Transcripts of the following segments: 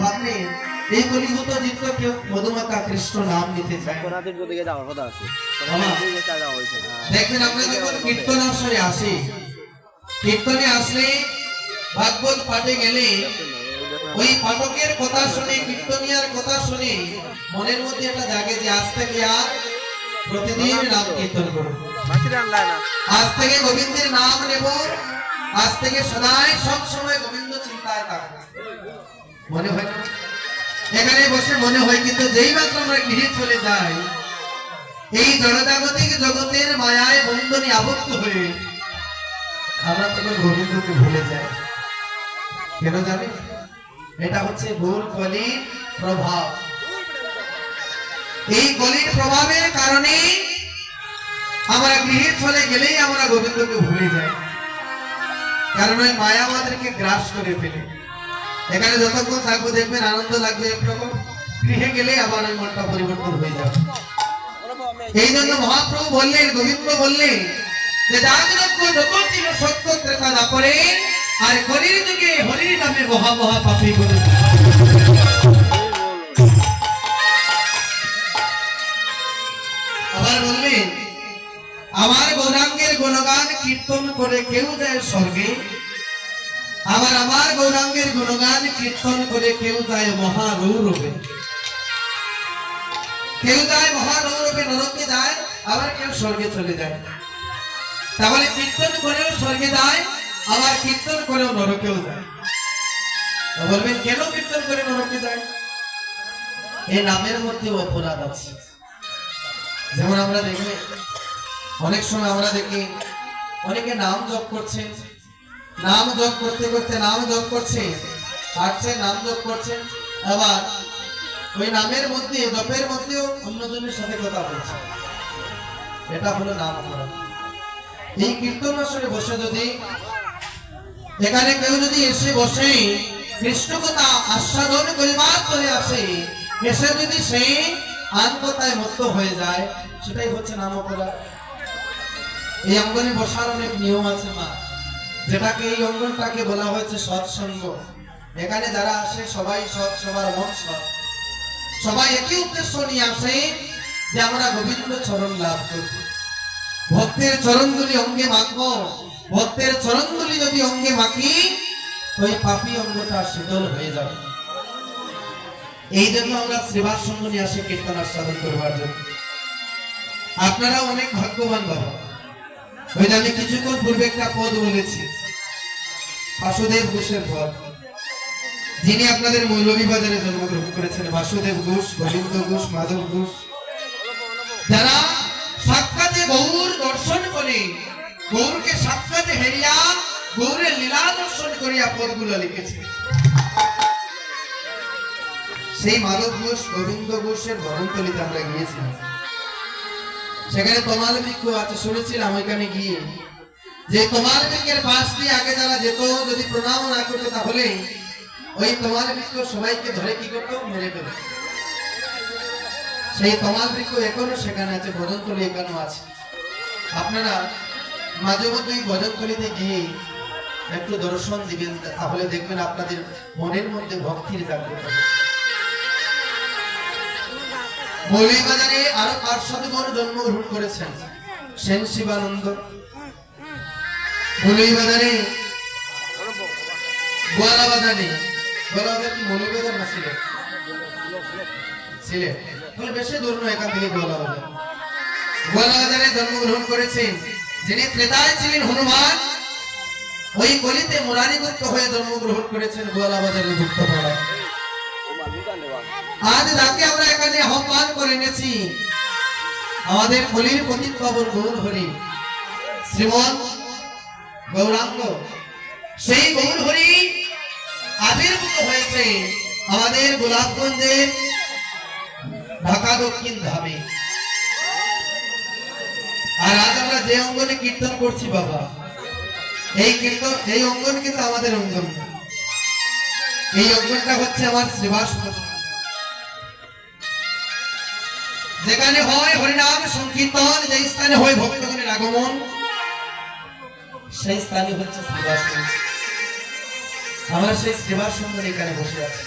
ভাবলে এই কলিযুগ জিত কেউ মধুমাতা কৃষ্ণ নাম নিতে চায়। দেখবেন আমরা যখন কীর্তন আসরে আসি কীর্তনে আসলে ভাগবত পাঠে গেলে ওই পাঠকের কথা শুনে কীর্তনিয়ার কথা শুনে মনের মধ্যে একটা জাগে যে আজ থেকে আর প্রতিদিন নাম কীর্তন করব। আজ থেকে গোবিন্দের নাম নেব আজ থেকে সদাই সব সময় গোবিন্দ চিন্তায় থাকব। মনে হয় না? এখানে বসে মনে হয় কিন্তু যেই মাত্র আমরা গৃহে চলে যাই, এই জনজাগতিক জগতের মায়ায় বন্ধনে আবদ্ধ হয়ে আমরা তখন গোবিন্দকে ভুলে যাই। কেন জানি? এটা হচ্ছে ভুল কলির প্রভাব। এই কলির প্রভাবের কারণে আমরা গৃহে চলে গেলেই আমরা গোবিন্দকে ভুলে যাই। কারণ ওই মায়া আমাদেরকে গ্রাস করে ফেলে। এখানে যতক্ষণ থাকব দেখবেন, আনন্দ লাগবে একরকম গৃহে গেলে আবার ওই মনটা পরিবর্তন হয়ে যাবে। এই জন্য মহাপ্রভু বললেন, গোবিন্দ বললেন যে না করে, আর কলির যুগে হরির নামে মহা মহা পাপী বলে। আবার বললেন, আমার গৌরাঙ্গের গুণগান কীর্তন করে কেউ যায় স্বর্গে আবার আমার গৌরাঙ্গের গুণগান কীর্তন করে কেউ যায় মহাগৌরবে কেউ যায় মহাগৌরবে নরকে যায়, আবার কেউ স্বর্গে চলে যায়। তাহলে কীর্তন করেও স্বর্গে যায়, আবার কীর্তন করেও নরকেও যায়। বলবেন, কেন কীর্তন করে নরকে যায়? এই নামের মধ্যে অপরাধ আছে। যেমন আমরা দেখি, অনেক সময় আমরা দেখি, অনেকে নাম জপ করছে নাম জপ করতে করতে নাম জপ করছে। হাঁটছে নাম জপ করছে। আবার ওই নামের মধ্যে, জপের মধ্যেও অন্যজনের সাথে কথা বলছে। এটা হলো নাম অপরাধ এই কীর্তন আসরে বসে যদি, এখানে কেউ যদি এসে বসে কৃষ্ণ কথা আস্বাদন করিবার চলে আসে, এসে যদি সে আনকতায় মত্ত হয়ে যায়, সেটাই হচ্ছে নাম অপরাধ এই অঙ্গনে বসার অনেক নিয়ম আছে, মা। যেটাকে এই অঙ্গনটাকে বলা হয়েছে সৎসঙ্গ। এখানে যারা আসে, সবাই সৎ, সবার মন সৎ। সবাই একই উদ্দেশ্য নিয়ে আসে যে আমরা গোবিন্দ চরণ লাভ করব। ভক্তের চরণগুলি অঙ্গে মাখবো ভক্তের চরণগুলি যদি অঙ্গে মাখি ওই পাপি অঙ্গটা শীতল হয়ে যাবে। এই জন্য আমরা শ্রীবাস সঙ্গ নিয়ে আসি কীর্তন আস্বাদন করবার জন্য। আপনারা অনেক ভাগ্যবান বাবা। ওই আমি কিছুক্ষণ পূর্বে একটা পদ বলেছি। বাসুদেব ঘোষের পদ। যিনি আপনাদের মৌলভীবাজারে জন্মগ্রহণ করেছেন, বাসুদেব ঘোষ, গোবিন্দ ঘোষ, মাধব ঘোষ। যারা সাক্ষাতে গৌর দর্শন করে, গৌরকে সাক্ষাতে হেরিয়া গৌরের লীলা দর্শন করিয়া পদগুলো লিখেছে। সেই মাধব ঘোষ, গোবিন্দ ঘোষের বরণতলিতে আমরা গিয়েছিলাম। সেখানে তোমাল বৃক্ষ আছে, শুনেছিলাম ওইখানে গিয়ে। যে তোমাল বৃক্ষের পাশ দিয়ে আগে যারা যেত, যদি প্রণাম না করতো তাহলে ওই তোমাল বৃক্ষ সবাইকে ধরে কি করতো? মেরে ফেলত। সেই তমাল বৃক্ষ এখনও সেখানে আছে, ভজনতলি এখানেও আছে। আপনারা মাঝে মধ্যে এই ভজনতলিতে গিয়ে একটু দর্শন দিবেন, তাহলে দেখবেন আপনাদের মনের মধ্যে ভক্তির জাগ্রত হবে। মৌলিবাজারে আরও পার্শ্বদগণ জন্মগ্রহণ করেছেন। সেন শিবানন্দ। মৌলিবাজারে গোয়ালা বাজারে গোয়ালা বাজার কি মৌলিবাজার না বেশি দূর এখান থেকে গোয়ালা বাজার গোয়ালা বাজারে জন্মগ্রহণ করেছেন যিনি ত্রেতায় ছিলেন হনুমান। ওই গলিতে মোরারিগুপ্ত হয়ে জন্মগ্রহণ করেছেন গোয়ালা বাজারের গুপ্তপাড়ায় আজ যাকে আমরা এখানে আহ্বান করে এনেছি। আমাদের কলির পতিত পাবন গৌর হরি শ্রীমন গৌরাঙ্গ। সেই গৌর হরি আবির্ভূত হয়েছে আমাদের গোলাপগঞ্জে ঢাকা দক্ষিণ ধামে। আর আজ আমরা যে অঙ্গনে কীর্তন করছি বাবা, এই কীর্তন, এই অঙ্গন কিন্তু আমাদের অঙ্গন। এই অঙ্গনটা হচ্ছে আমার শ্রীবাস যেখানে হয় হরিনাম, সংকীর্তন যে স্থানে হয় ভক্তগণের আগমন, সেই স্থানে হচ্ছে মন্দির। আমরা সেই শ্রীবাস সুন্দর এখানে বসে আছি।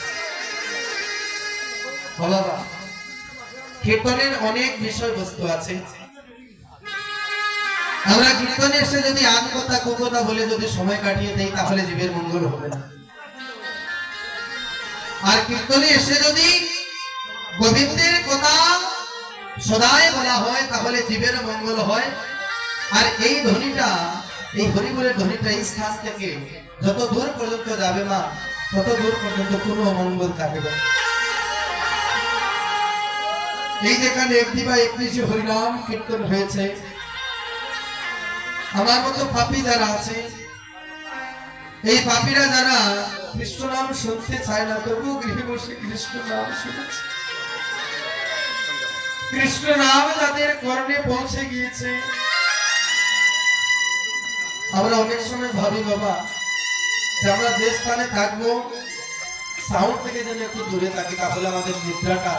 কীর্তনের অনেক বিষয়বস্তু আছে। আমরা কীর্তনে এসে যদি আন কথা কুকথা বলে যদি সময় কাটিয়ে দেই, তাহলে জীবের মঙ্গল হবে না। আর কীর্তনে এসে যদি গোবিন্দের কথা সদাই বলা হয়, তাহলে জীবের মঙ্গল হয় আর এই ধ্বনিটা, এই হরিবলের ধ্বনিটা এই স্থান থেকে যত দূর পর্যন্ত যাবে মা, তত দূর পর্যন্ত কোনো অমঙ্গল থাকবে। এই যেখানে একটি বা একত্রিশে হরিনাম কীর্তন হয়েছে, আমার মতো পাপি যারা আছে, এই পাপীরা যারা কৃষ্ণ নাম শুনতে চায় না তবু গৃহে বসে কৃষ্ণ নাম শুনেছে কৃষ্ণ নাম তাদের কর্ণে পৌঁছে গিয়েছে। আমরা অনেক সময় ভাবি, বাবা, যে আমরা যে স্থানে থাকব সাউন্ড থেকে যেন একটু দূরে থাকি, তাহলে আমাদের নিদ্রাটা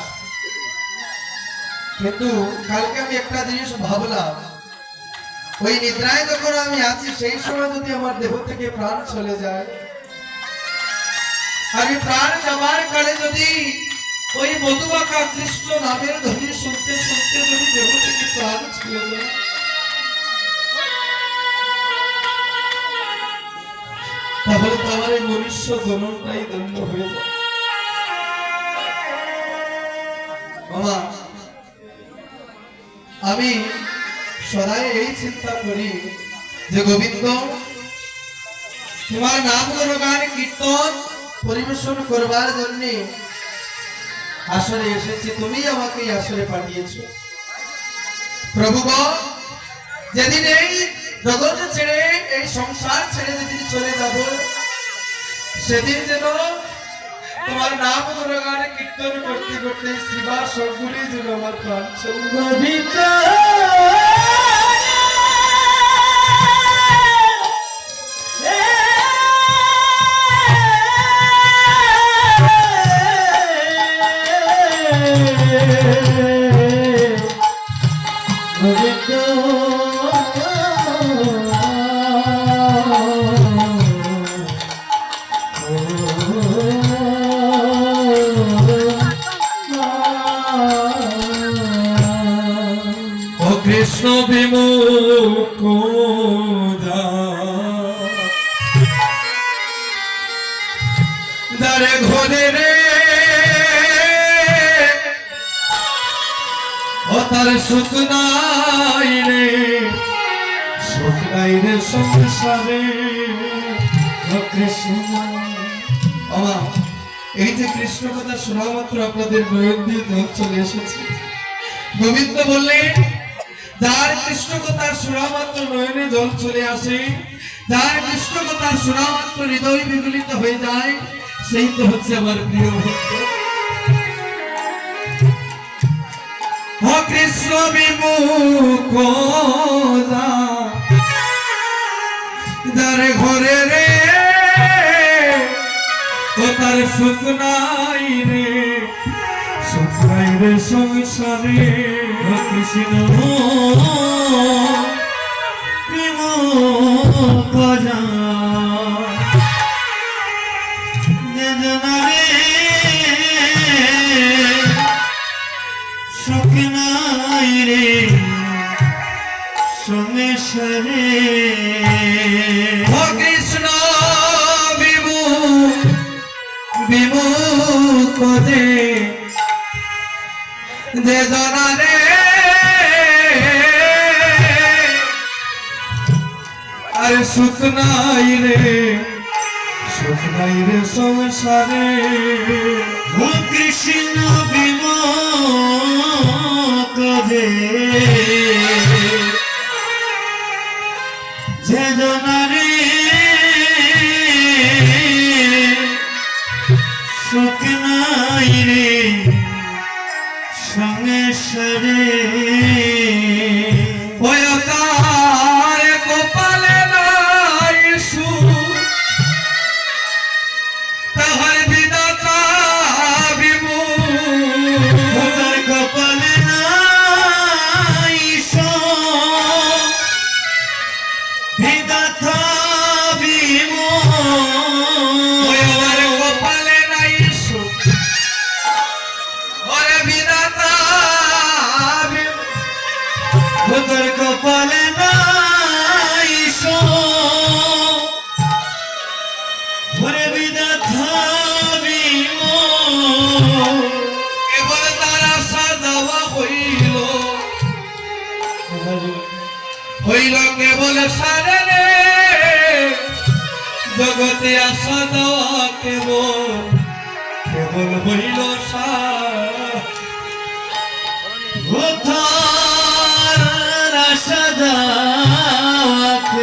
কিন্তু কালকে আমি একটা জিনিস ভাবলাম, ওই নিদ্রায় যখন আমি আছি, সেই সময় যদি আমার দেহ থেকে প্রাণ চলে যায়, আমি প্রাণ যাবার কালে যদি ওই মধুবাকা কৃষ্ণ নামের ধ্বনি শুনতে শুনতে যদি দেহ থেকে প্রাণ চলে যায় তাহলে তো আমার এই মনুষ্য জননটাই দণ্ড হয়ে আমি সদাই এই চিন্তা করি যে গোবিন্দ, তোমার নাম গুণগান কীর্তন, পরিবেশন করবার জন্য আসরে এসেছি তুমি আমাকে এই আসরে পাঠিয়েছ। প্রভু যেদিন এই জগৎ ছেড়ে, এই সংসার ছেড়ে যেদিন চলে যাব, সেদিন যেন তোমার নাম গুণগান কীর্তন করতে করতে শিবা সবগুলি যেন আমার প্রাণ কৃষ্ণ বিমুখ দারে ঘরে রে তার সুখ নাই রে। সুখ নাই রে সংসারে কৃষ্ণ। এই যে কৃষ্ণ কথা শোনা মাত্র আপনাদের নয়ন দিয়ে চলে এসেছে। গোবিন্দ বললেন, যার কৃষ্ণ কথা শোনা মাত্র নয়নে জল চলে আসে, যার কৃষ্ণ কথা শোনা মাত্র হৃদয় বিগলিত হয়ে যায়, সেই তো হচ্ছে আমার প্রিয় ভক্ত। ও কৃষ্ণ বিমুখ যা, ঘরে রে ও তার সুখ নাই রে। সুখ নাই রে সংসারে ও কৃষ্ণ সুখ কৃষ্ণ বিমু বিমু দে যে জনারে আরে সুখ নাই রে, সুখ নাই রে সংসারে। ও কৃষ্ণ বিমুখ দে যে হইল। কেবল সারে জগতে আসা যাওয়া কেবল। কেবল হইল সার। আশা